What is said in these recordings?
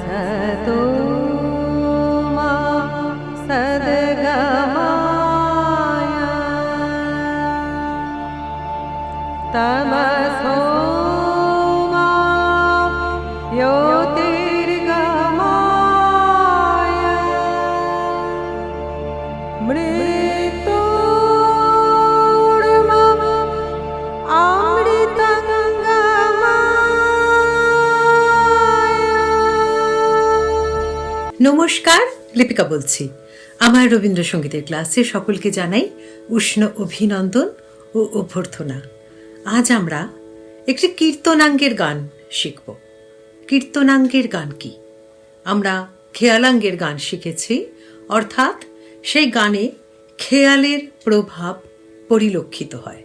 सतो নমস্কার, লিপিকা বলছি। আমার রবীন্দ্রসঙ্গীতের ক্লাসে সকলকে জানাই উষ্ণ অভিনন্দন ও অভ্যর্থনা। আজ আমরা একটি কীর্তনাঙ্গের গান শিখব। কীর্তনাঙ্গের গান কি? আমরা খেয়ালাঙ্গের গান শিখেছি, অর্থাৎ সেই গানে খেয়ালের প্রভাব পরিলক্ষিত হয়।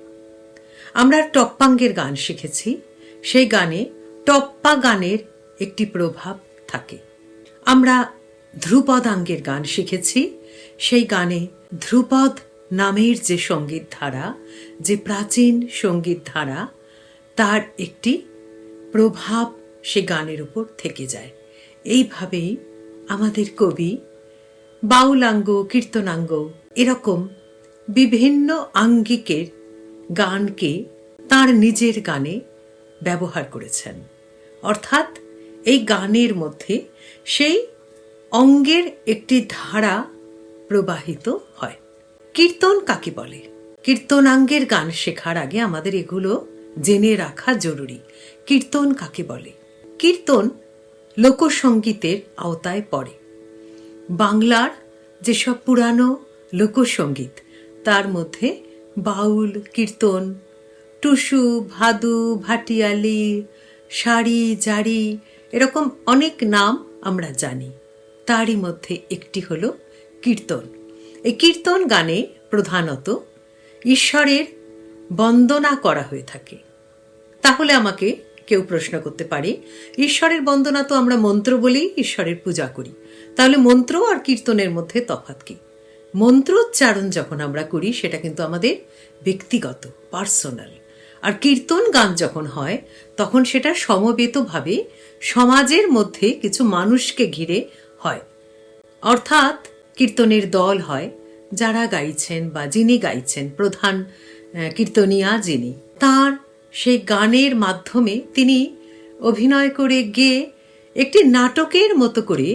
আমরা টপ্পাঙ্গের গান শিখেছি, সেই গানে টপ্পা গানের একটি প্রভাব থাকে। আমরা ধ্রুপদাঙ্গের গান শিখেছি। সেই গানে ধ্রুপদ নামের যে সংগীত ধারা, যে প্রাচীন সংগীত ধারা, তার একটি প্রভাব সে গানের উপর থেকে যায়। এইভাবেই আমাদের কবি বাউলাঙ্গ, কীর্তনাঙ্গ এরকম বিভিন্ন আঙ্গিকের গানকে তার নিজের গানে ব্যবহার করেছেন। অর্থাৎ এই গানের মধ্যে সেই অঙ্গের একটি ধারা প্রবাহিত হয়। কীর্তন কাকে বলে? কীর্তনাঙ্গের গান শেখার আগে আমাদের এগুলো জেনে রাখা জরুরি। কীর্তন কাকে বলে? কীর্তন লোকসঙ্গীতের আওতায় পড়ে। বাংলার যেসব পুরানো লোকসঙ্গীত, তার মধ্যে বাউল, কীর্তন, টুসু, ভাদু, ভাটিয়ালি, শাড়ি জারি এরকম অনেক নাম আমরা জানি। তারই মধ্যে একটি হল কীর্তন। এই কীর্তন গানে প্রধানত ঈশ্বরের বন্দনা করা হয়ে থাকে। তাহলে আমাকে কেউ প্রশ্ন করতে পারে, ঈশ্বরের বন্দনা তো আমরা মন্ত্র বলেই ঈশ্বরের পূজা করি। তাহলে মন্ত্র আর কীর্তনের মধ্যে তফাৎ কি? মন্ত্রোচ্চারণ যখন আমরা করি, সেটা কিন্তু আমাদের ব্যক্তিগত, পার্সোনাল। আর কীর্তন গান যখন হয়, তখন সেটা সমবেতভাবে সমাজের মধ্যে কিছু মানুষকে ঘিরে হয়। অর্থাৎ কীর্তনের দল হয় যারা গাইছেন বা যিনি গাইছেন, প্রধান কীর্তনিয়া যিনি। তার সেই গানের মাধ্যমে তিনি অভিনয় করে গেয়ে একটি নাটকের মতো করে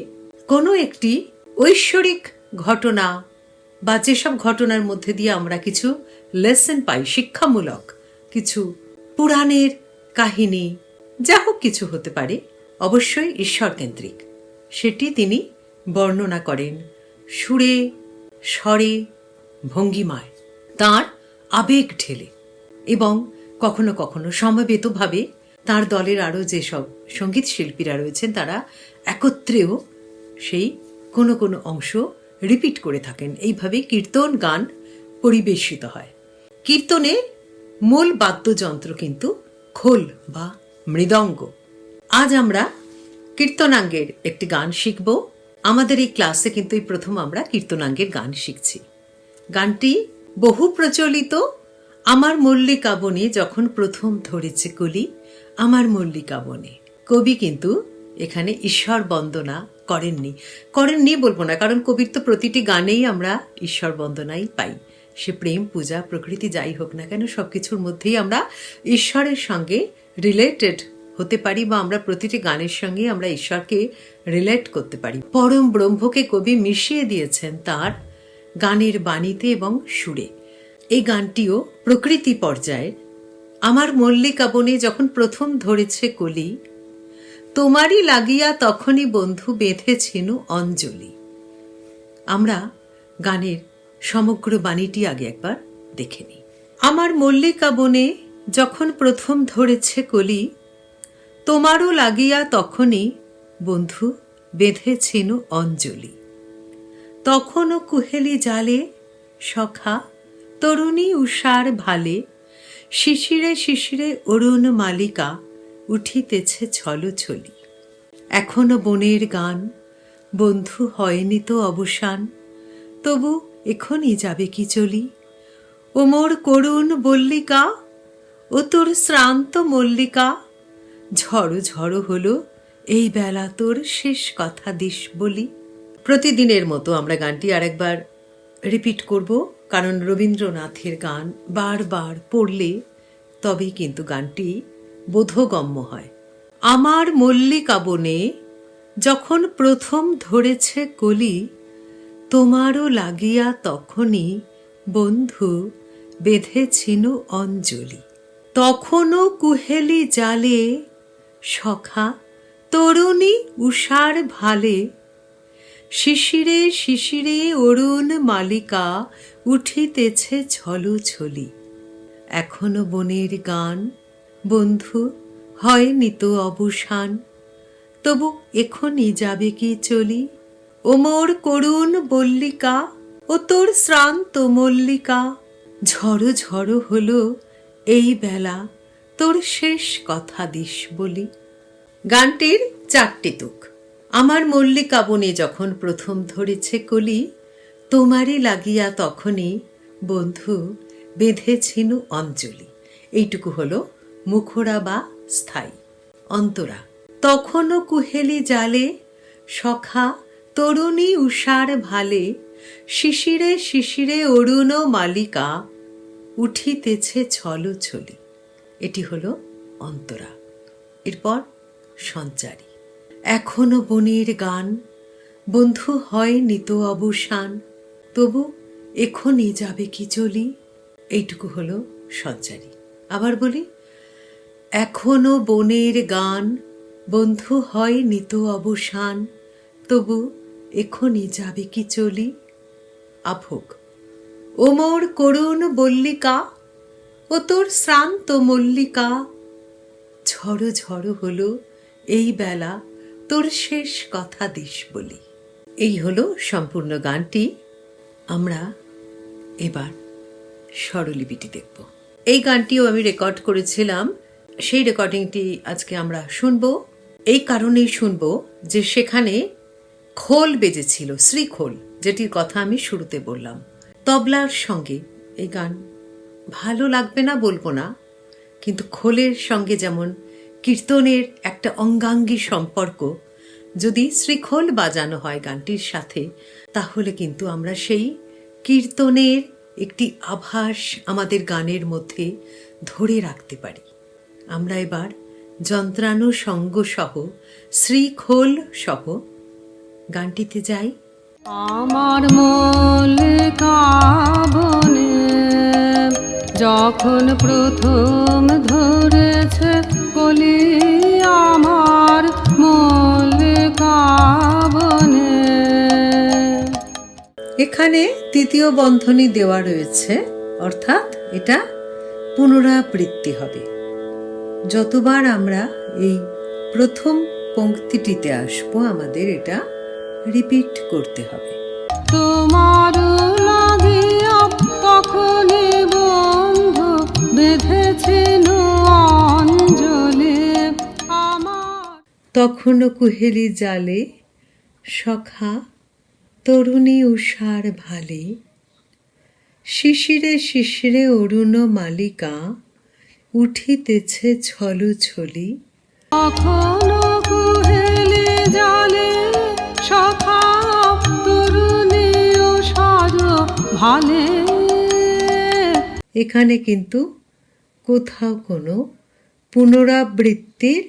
কোনো একটি ঐশ্বরিক ঘটনা বা যেসব ঘটনার মধ্যে দিয়ে আমরা কিছু লেসন পাই, শিক্ষামূলক কিছু পুরাণের কাহিনী, যা হোক কিছু হতে পারে, অবশ্যই ঈশ্বরকেন্দ্রিক সেটি তিনি বর্ণনা করেন। সুরে, স্বরে, ভঙ্গিমায়। তার আবেগ ঢেলে এবং কখনো কখনো সমবেতভাবে তার দলের আরও যেসব সংগীত শিল্পীরা রয়েছেন, তারা একত্রেও সেই কোনো কোনো অংশ রিপিট করে থাকেন। এইভাবে কীর্তন গান পরিবেশিত হয়। কীর্তনে মূল বাদ্যযন্ত্র কিন্তু খোল বা মৃদঙ্গ। আজ আমরা কীর্তনাঙ্গের একটি গান শিখব। আমাদের এই ক্লাসে কিন্তু এই প্রথম আমরা কীর্তনাঙ্গের গান শিখছি। গানটি বহু প্রচলিত। আমার মল্লিকা বনে যখন প্রথম ধরেছে কলি, আমার মল্লিকা বনে। কবি কিন্তু এখানে ঈশ্বর বন্দনা করেননি। করেননি বলব না, কারণ কবির তো প্রতিটি গানেই আমরা ঈশ্বর বন্দনাই পাই। সে প্রেম, পূজা, প্রকৃতি যাই হোক না কেন, সবকিছুর মধ্যেই আমরা ঈশ্বরের সঙ্গে রিলেটেড হতে পারি বা আমরা প্রতিটি গানের সঙ্গে আমরা ঈশ্বরকে রিলেট করতে পারি। পরম ব্রহ্মকে কবি মিশিয়ে দিয়েছেন তার গানের বাণীতে এবং সুরে। এই গানটিও প্রকৃতি পর্যায়ে আমার মল্লিকা বনে যখন প্রথম ধরেছে কলি, তোমারই লাগিয়া তখনই বন্ধু বেঁধেছিল অঞ্জলি। আমরা গানের সমগ্র বাণীটি আগে একবার দেখে নিই। আমার মল্লিকা বনে যখন প্রথম ধরেছে কলি তোমারও লাগিয়া তখনই, বন্ধু বেঁধেছিল অঞ্জলি। তখনও কুহেলি জালে, সখা, তরুণী উষার ভালে, শিশিরে শিশিরে অরুণ মালিকা উঠিতেছে ছলছলি। এখনও বনের গান, বন্ধু হয়নি তো অবসান, তবু এখনই যাবে কি চলি? ওমর করুণ বল্লিকা, ও তোর শ্রান্ত মল্লিকা ঝড়ো ঝড়ো হলো, এই বেলা তোর শেষ কথা দিস বলি। প্রতিদিনের মতো আমরা গানটি আরেকবার রিপিট করব, কারণ রবীন্দ্রনাথের গান বারবার পড়লে তবেই কিন্তু গানটি বোধগম্য হয়। আমার মল্লিকা বনে যখন প্রথম ধরেছে কলি, তোমারও লাগিয়া তখনই বন্ধু বেঁধেছিনু অঞ্জলি। তখনও কুহেলি জালে সখা, তরুণী উষার ভালে। শিশিরে শিশিরে অরুণ মালিকা উঠিতেছে ছলছলি। এখনও বনের গান, বন্ধু, হয়নি তো অবসান। তবু এখনই যাবে কি চলি? ওমর করুণ বল্লিকা, ও তোর শ্রান্ত মল্লিকা। ঝড়ো ঝড়ো হলো এই বেলা। তোর শেষ কথা দিস বলি। গানটির চারটি তুক। আমার মল্লিকা বনে যখন প্রথম ধরেছে কলি, তোমারই লাগিয়া তখনই, বন্ধু, বেঁধেছিনু অঞ্জলি। এইটুকু হলো মুখরা বা স্থায়ী। অন্তরা, তখনও কুহেলি জালে, সখা, তরুণী উষার ভালে, শিশিরে শিশিরে অরুণ মালিকা, উঠিতেছে ছলছলি। এটি হলো অন্তরা, এরপর সঞ্চারী। এখনও বনের গান, বন্ধু হয় নিত অবসান, তবু এখনই যাবে কি চলি? এইটুকু হলো সঞ্চারী। আবার বলি, এখনও বনের গান, বন্ধু হয় নিত অবসান, তবু এখনই যাবে কি চলি? আভোগ। ওমর করুণ বল্লিকা ও তোর শ্রান্ত মল্লিকা। ঝড়ো ঝড়ো হলো এই বেলা, তোর শেষ কথা দিস বলি। এই হলো সম্পূর্ণ গানটি। আমরা এবার স্বরলিপিটি দেখব। এই গানটিও আমি রেকর্ড করেছিলাম। সেই রেকর্ডিংটি আজকে আমরা শুনব। এই কারণেই শুনব যে সেখানে খোল বেজেছিল, শ্রীখোল, যেটির কথা আমি শুরুতে বললাম। তবলার সঙ্গে এই গান ভালো লাগবে না বলব না, কিন্তু খোলের সঙ্গে যেমন কীর্তনের একটা অঙ্গাঙ্গী সম্পর্ক, যদি শ্রীখোল বাজানো হয় গানটির সাথে, তাহলে কিন্তু আমরা সেই কীর্তনের একটি আভাস আমাদের গানের মধ্যে ধরে রাখতে পারি। আমরা এবার যন্ত্রাণু সঙ্গ সহ শ্রীখোল সহ গানটিতে যাই। আমার মল্লিকা বনে যখন প্রথম ধরেছে কলি আমার মল্লিকা বনে এখানে তৃতীয় বন্ধনী দেওয়া রয়েছে অর্থাৎ এটা পুনরাবৃত্তি হবে। যতবার আমরা এই প্রথম পংক্তিটিতে আসব আমাদের এটা রিপিট করতে হবে। তোমার তখনও কুহেলি জালে সখা তরুণী উষার ভালে। শিশিরে শিশিরে অরুণ মালিকা উঠিতেছে ছলু ছলি। কখনো কুহেলি জালে সখা তরুণী সাজ ভালে। এখানে কিন্তু কোথাও কোনো পুনরাবৃত্তির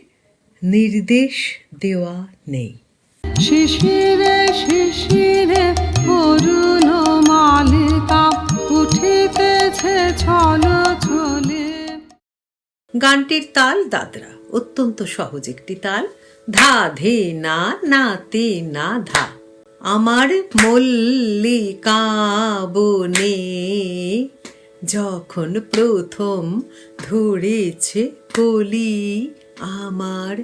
নির্দেশ দেওয়া নেই। শিশিরে শিশিরে অরুণ মালিকা উঠিতেছে ছল ছলে। গানটির তাল দাদরা অত্যন্ত সহজ একটি তাল। ধা ধে না না তে না ধা। আমার মল্লিকা বনে যখন প্রথম ধরেছে কলি আমার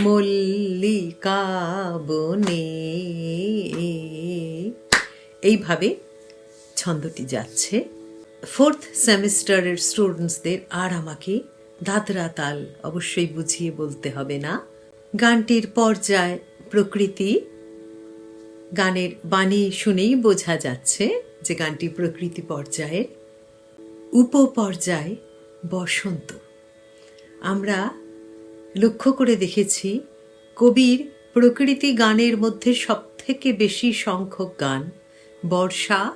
মল্লিকা বনে। এইভাবে ছন্দটি যাচ্ছে। ফোর্থ সেমিস্টারের স্টুডেন্টসদের আর আমাকে দাদরা তাল অবশ্যই বুঝিয়ে বলতে হবে না। গানটির পর্যায় প্রকৃতি। গানের বাণী শুনেই বোঝা যাচ্ছে যে গানটি প্রকৃতি পর্যায়ের। উপপর্যায় বসন্ত। আমরা লক্ষ্য করে দেখেছি কবির প্রকৃতি গানের মধ্যে সবথেকে বেশি সংখ্যক গান বর্ষা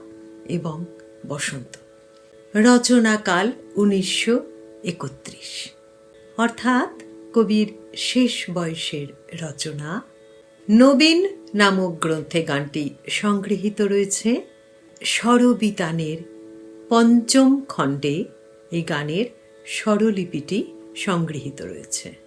এবং বসন্ত। রচনাকাল উনিশশো একত্রিশ। অর্থাৎ কবির শেষ বয়সের রচনা। নবীন নামক গ্রন্থে গানটি সংগৃহীত রয়েছে। স্বরবিতানের পঞ্চম খণ্ডে এই গানের স্বরলিপিটি সংগৃহীত রয়েছে।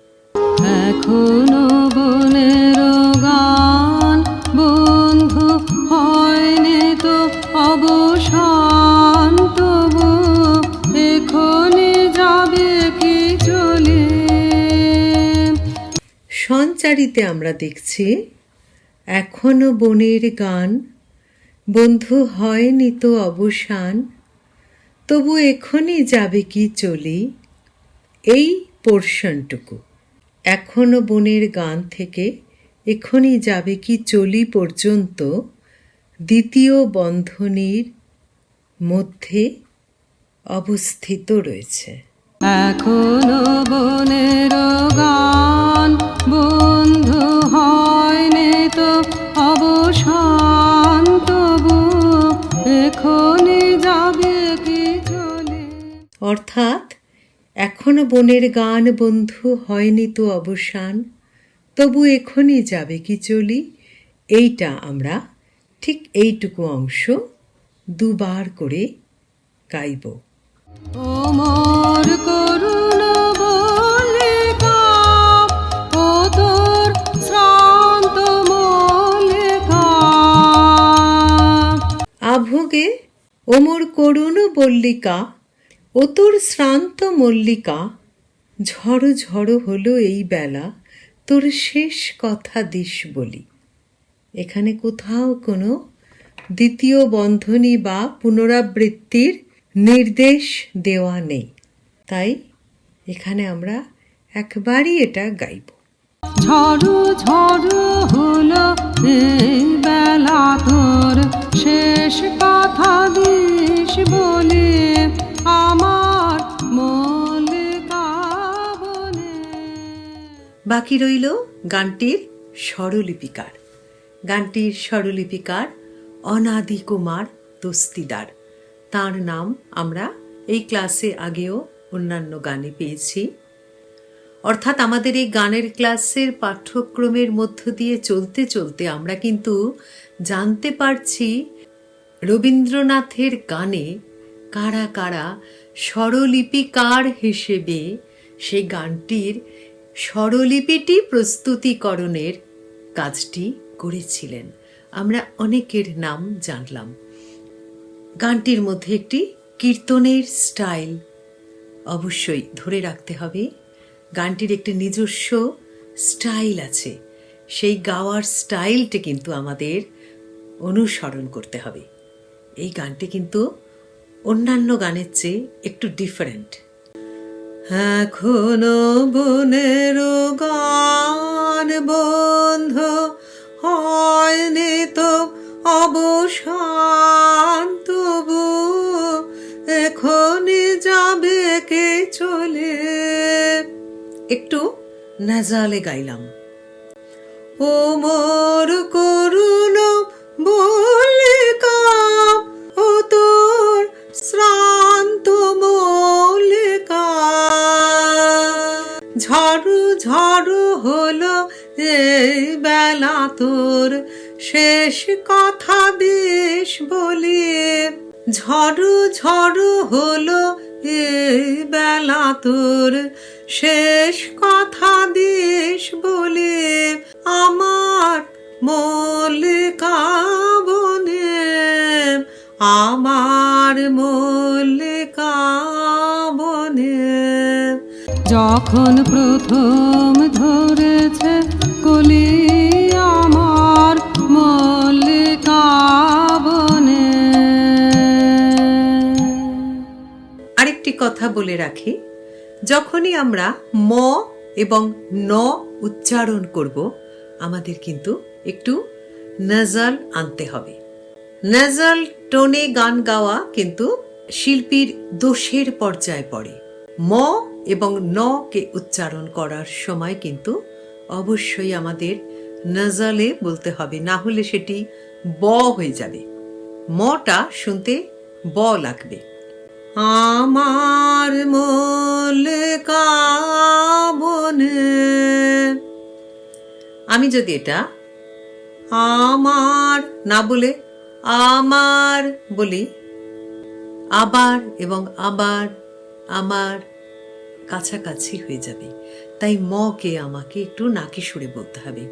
এখনও বনের গান বন্ধু হয়নি তো অবসান, তবু এখনই যাবে কি চলে? সঞ্চারিতে আমরা দেখছি, এখনও বনের গান, বন্ধু হয়নি তো অবসান, তবু এখনই যাবে কি চলি? এই পোর্শনটুকু। এখনও বনের গান থেকে এখনই যাবে কি চলি পর্যন্ত দ্বিতীয় বন্ধনীর মধ্যে অবস্থিত রয়েছে। এখনও বনের গান বন্ধু হয়নি তো অবসান তবু এখনই যাবে কি চলে। অর্থাৎ এখনও বনের গান বন্ধু হয়নি তো অবসান। তবু এখনই যাবে কি চলি? এইটা আমরা ঠিক এইটুকু অংশ দুবার করে গাইব। ও মোর করুণ আভোগে ওমর করুণ বল্লিকা ও তোর শ্রান্ত মল্লিকা, ঝড়ো ঝড়ো হলো এই বেলা, তোর শেষ কথা দিস বলি। এখানে কোথাও কোনো দ্বিতীয় বন্ধনী বা পুনরাবৃত্তির নির্দেশ দেওয়া নেই। তাই এখানে আমরা একবারই এটা গাইব। ঝড়ু ঝড়ু হলো এই বেলা, তোর শেষ কথা দিস বলে। আমার বাকি রইল গানটির স্বরলিপিকার। গানটির স্বরলিপিকার অনাদি কুমার দস্তিদার। তার নাম আমরা এই ক্লাসে আগেও অন্যান্য গানে পেয়েছি। অর্থাৎ আমাদের এই গানের ক্লাসের পাঠ্যক্রমের মধ্য দিয়ে চলতে চলতে আমরা কিন্তু জানতে পারছি রবীন্দ্রনাথের গানে কারা কারা স্বরলিপিকার হিসেবে সেই গানটির স্বরলিপিটি প্রস্তুতিকরণের কাজটি করেছিলেন। আমরা অনেকের নাম জানলাম। গানটির মধ্যে একটি কীর্তনের স্টাইল অবশ্যই ধরে রাখতে হবে। গানটির একটি নিজস্ব স্টাইল আছে। সেই গাওয়ার স্টাইলটি কিন্তু আমাদের অনুসরণ করতে হবে। এই গানটি কিন্তু অন্যান্য গানের চেয়ে একটু ডিফারেন্ট এখনও বনের গান বন্ধ হয়নি তো অবসান, তবু এখনই যাবে কে চলে? একটু নাজালে গাইলাম। ও মোর করুণ শেষ কথা দিস বলি, ঝড়ু ঝড়ু হলো এই বেলা তোর। শেষ কথা দিস বলে, আমার মল্লিকা বনে আমার মল্লিকা বনে যখন প্রথম ধরেছে কলি আরেকটি কথা বলে রাখি, যখনই আমরা ম এবং ন উচ্চারণ করব, আমাদের কিন্তু একটু নাজাল আনতে হবে। নাজাল টোনে গান গাওয়া কিন্তু শিল্পীর দোষের পর্যায়ে পড়ে। ম এবং ন কে উচ্চারণ করার সময় কিন্তু অবশ্যই আমাদের নজলে বলতে হবে, না হলে সেটি ব হয়ে যাবে। মটা শুনতে ব লাগবে। আমার মল্লিকা বনে আমি যদি এটা আমার, না বলে আমার বলি, আবার এবং আবার আমার কাছাকাছি হয়ে যাবে। তাই মকে আমাকে একটু নাকি সুরে বলতে হবে।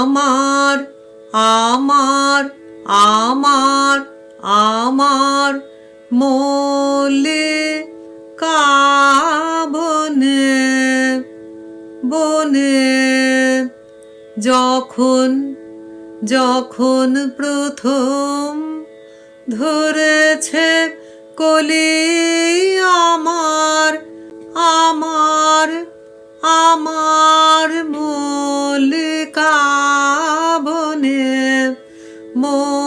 আমার আমার আমার আমার মোলে কাবনে বনে যখন যখন প্রথম ধরেছে কলি আমার আমার আমার মল্লিকা বনে মল্লিকা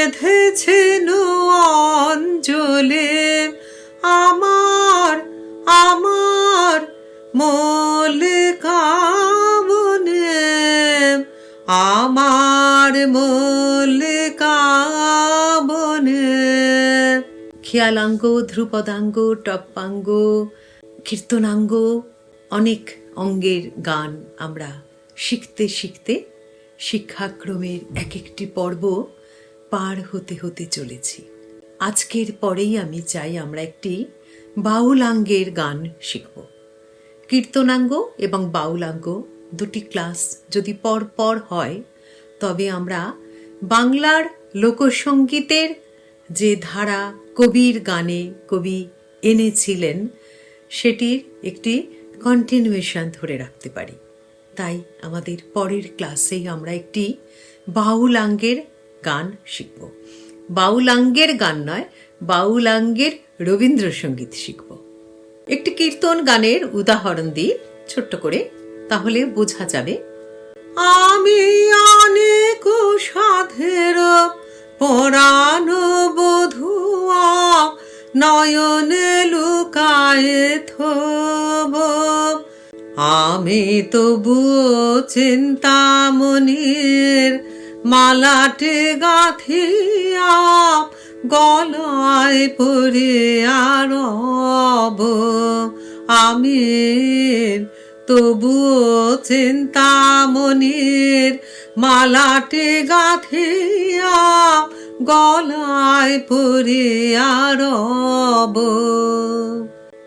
বেঁধেছে অঞ্জলে আমার আমার মল্লিকা বনে আমার মল্লিকা বনে খেয়ালাঙ্গ, ধ্রুপদাঙ্গ, টপ্পাঙ্গ, কীর্তনাঙ্গ, অনেক অঙ্গের গান আমরা শিখতে শিখতে শিক্ষাক্রমের এক একটি পর্ব পার হতে হতে চলেছি। আজকের পরেই আমি চাই আমরা একটি বাউলাঙ্গের গান শিখব। কীর্তনাঙ্গ এবং বাউলাঙ্গ দুটি ক্লাস যদি পর পর হয়, তবে আমরা বাংলার লোকসঙ্গীতের যে ধারা কবির গানে কবি এনেছিলেন, সেটির একটি কন্টিনিউয়েশন ধরে রাখতে পারি। তাই আমাদের পরের ক্লাসেই আমরা একটি বাউলাঙ্গের গান শিখব। বাউলাঙ্গের গান নয়, বাউলাঙ্গের রবীন্দ্রসঙ্গীত শিখব। একটি কীর্তন গানের উদাহরণ দিই, ছোট্ট করে, তাহলে বোঝা যাবে। আমি অনেক সাধের, পরানো বধুয়া, নয়নে লুকায়ে থব। আমি তবুও চিন্তামণির মালাটে গাথিয়া গলায় পরে আরব আমি তবুও চিন্তামণির মালাটে গাথিয়া গলায় পরে আরব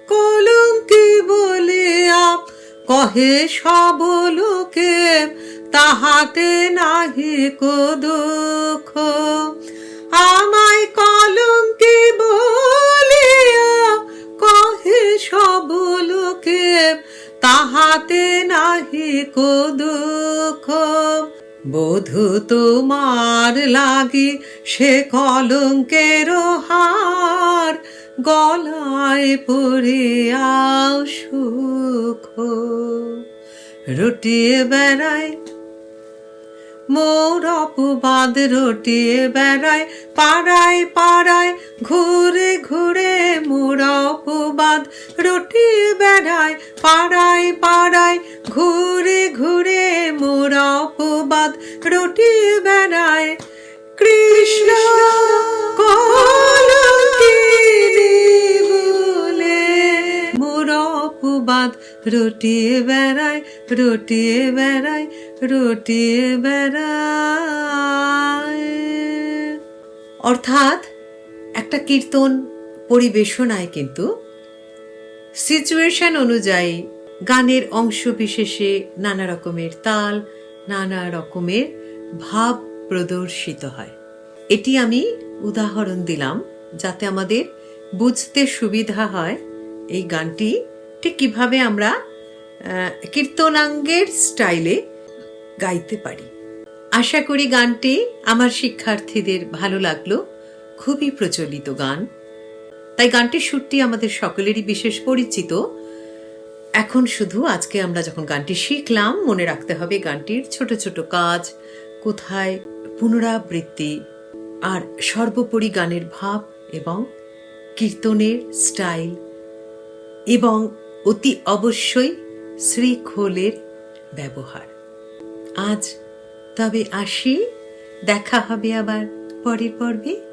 কলঙ্কি বলিয়া কহে সব লোকে তাহাতে নাহি কো দুঃখ। আমায় কলঙ্কি বলিয়া কহে সব লোকে, তাহাতে নাহি কো দুঃখ। বধু তোমার লাগি সে কলঙ্কের হার, গলায় পড়িয়াও সুখ। রুটিয়ে বেড়ায় মোর অপবাদ রটিয়ে বেড়ায়, পাড়ায় পাড়ায়, ঘুরে ঘুরে মোর অপবাদ রটিয়ে বেড়ায়, পাড়ায় পাড়ায়, ঘুরে ঘুরে মোর অপবাদ রটিয়ে বেড়ায়। কৃষ্ণ মোর অপবাদ রটিয়ে বেড়ায় রটিয়ে বেড়ায় রটিয়ে বেড়ায়। অর্থাৎ একটা কীর্তন পরিবেশনায় কিন্তু সিচুয়েশন অনুযায়ী গানের অংশ বিশেষে নানা রকমের তাল, নানা রকমের ভাব প্রদর্শিত হয়। এটি আমি উদাহরণ দিলাম যাতে আমাদের বুঝতে সুবিধা হয় এই গানটি ঠিক কীভাবে আমরা কীর্তনাঙ্গের স্টাইলে গাইতে পারি। আশা করি গানটি আমার শিক্ষার্থীদের ভালো লাগল। খুবই প্রচলিত গান। তাই গানটির সুরটি আমাদের সকলেরই বিশেষ পরিচিত। এখন শুধু আজকে আমরা যখন গানটি শিখলাম, মনে রাখতে হবে গানটির ছোট ছোট কাজ, কোথায় পুনরাবৃত্তি, আর সর্বোপরি গানের ভাব এবং কীর্তনের স্টাইল এবং অতি অবশ্যই শ্রীখোলের ব্যবহার। আজ তবে আসি দেখা হবে আবার পরের পর্বে।